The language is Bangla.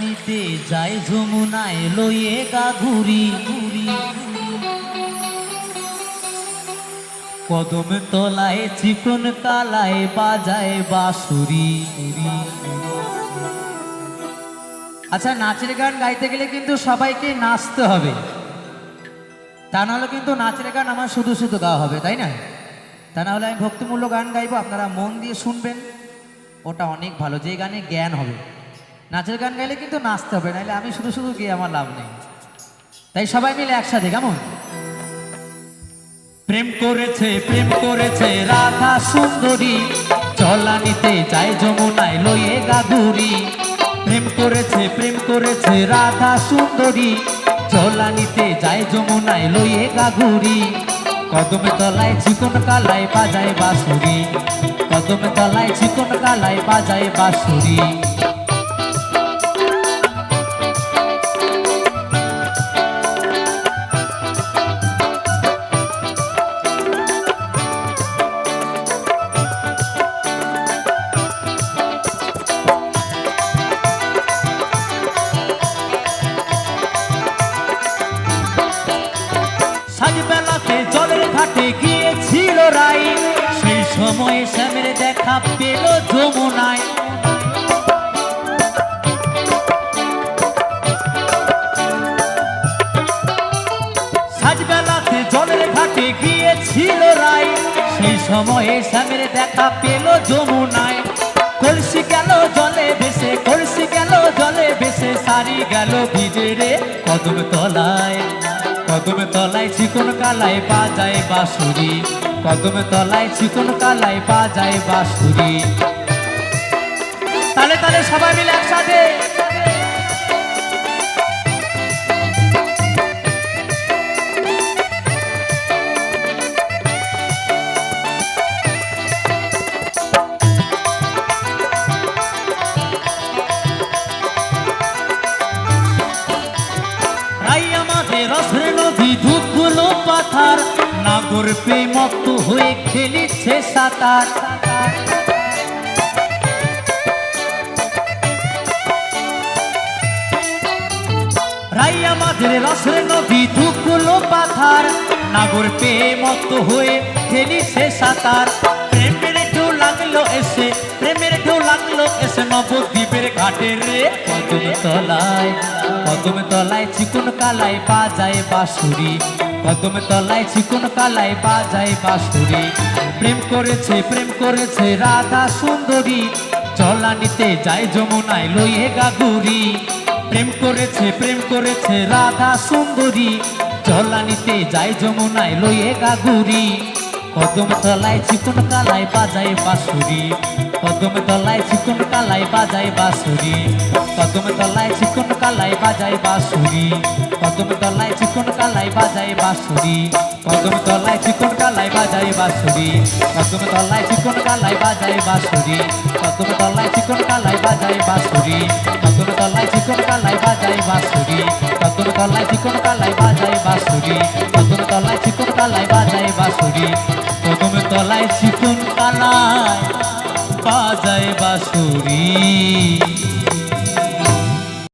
নিতে যাই যমুনায় লইয়ে গা ঘুরি কদম তলায়, চিকন কালায় বাজায় বাঁশুরি। আচ্ছা নাচের গান গাইতে গেলে কিন্তু সবাইকে নাচতে হবে। তা নাহলে কিন্তু নাচের গান আমার শুধু শুধু গাওয়া হবে, তাই না? তা নাহলে আমি ভক্তিমূল্য গান গাইবো, আপনারা মন দিয়ে শুনবেন। ওটা অনেক ভালো, যে গানে জ্ঞান হবে। নাচের গান গাইলে কিন্তু নাচতে হবে নাহলে আমি শুধু শুধু গিয়ে আমার লাভ নেই। তাই সবাই মিলে একসাথে, কেমন? প্রেম করেছে প্রেম করেছে রাধা সুন্দরী। চলানিতে যায় যমুনায় লইয়ে গাগুরি প্রেম করেছে প্রেম করেছে রাধা সুন্দরী। চলানিতে যায় যমুনায় লইয়ে গাগুরি কদমে তলায় চিকন কালায় বাজায় বাঁশুরি। কদমে তলায় চিকন কালায় বাজায় বাঁশুরি। ঘাটে গিয়েছিল রাই। সেই সময়ে শ্যামের দেখা পেল যমুনায়। সাজবেলাতে জলের ঘাটে গিয়েছিল রাই। সেই সময়ে শ্যামের দেখা পেল যমুনায়। কলসি গেল জলে ভেসে, কলসি গেল জলে ভেসে, সারি গেল ভিজে রে কদম তলায় কদম তলায় চিকন কালায় বাজায় বাঁশুরি। কদম তলায় চিকন কালায় বাজায় বাঁশুরি। তালে তালে সবাই মিলে একসাথে। রাই পাথার নাগর পে মত হয়ে খেলিছে সাঁতার। রাই আমাদের রসের নদী ধূপগুলো পাথার। নাগর পে মত হয়ে খেলিছে সাঁতার। প্রেমের ঢেউ লাগল এসে, প্রেমের ঢেউ লাগল এসে নবদ্বীপের ঘাটের রে কদম তলায়। কদম তলায় চিকন কালায় বাজায় বাঁশুরি। কদম তলায় চিকন কালায় বাজায় বাঁশুরি। প্রেম করেছে প্রেম করেছে রাধা সুন্দরী। চলানিতে যায় যমুনায় লইয়ে গাগুরি। প্রেম করেছে প্রেম করেছে রাধা সুন্দরী। চলানিতে যায় যমুনায় লইয়ে গাগুরি। কদম তলায় চিকন কালায় বাজায় বাঁশুরি। কদম তলায় চিকন কালায় বাজায় বাঁশুরি কদম তলায় চিকন কালায় বাজায় বাঁশুরি কদম তলায় চিকন কালায় বাজায় বাঁশুরি কদম তলায় চিকন কালায় বাজায় বাঁশুরি কদম তলায় চিকন কালায় বাজায় বাঁশুরি কদম তলায় চিকন কালায় বাজায় বাঁশুরি কদম তলায় চিকন কালায় বাজায় বাঁশুরি কদম তলায় চিকন কালায় বাজায় বাঁশুরি কদম তলায় চিকন কালায় বাজায় বাঁশুরি কদম তলায় চিকন কালায় বাজায় বাঁশুরি।